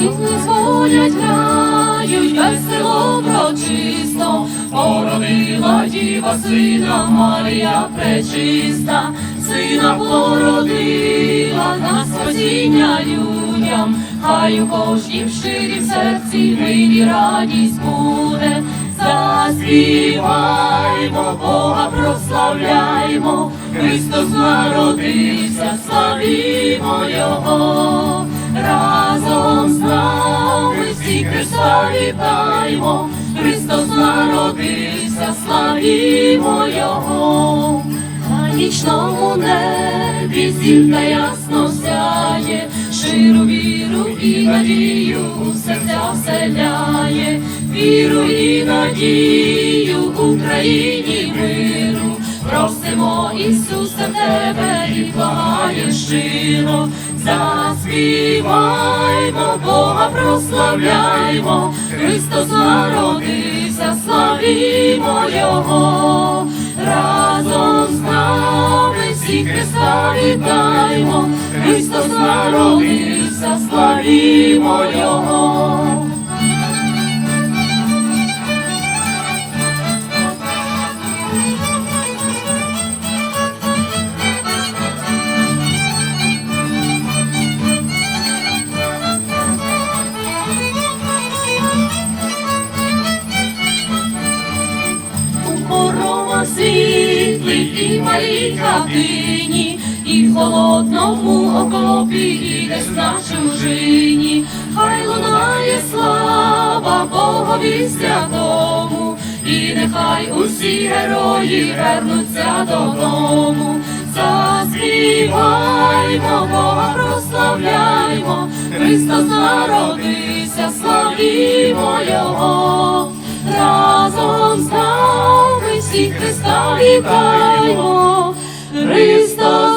Діти зводять, грають, весело прочисто, породила діва сина Марія пречиста, сина породила на спасіння людям, хай у кожнім щирім серці нині радість буде. Заспіваймо, Бога прославляймо, Христос народився, славімо Його, разом нами Христа вітаймо, Христос народився, славімо Його, на нічному небі зірка ясно сяє, ширу віру і надію у серця вселяє, віру і надію Україні миру, просимо Ісуса Тебе і благає щиро, заспіваймо, Бога прославляймо, Христос народився, славімо Його, разом з нами всі Христа вітаємо, Христос народився, славімо Його. Світлих і малій хатині, і в холодному окопі, і десь чужині, хай лунає слава Богові святому, і нехай усі герої вернуться додому. Заспіваймо, Бога прославляймо, Христос народився, всі Христа вітаймо, Христа.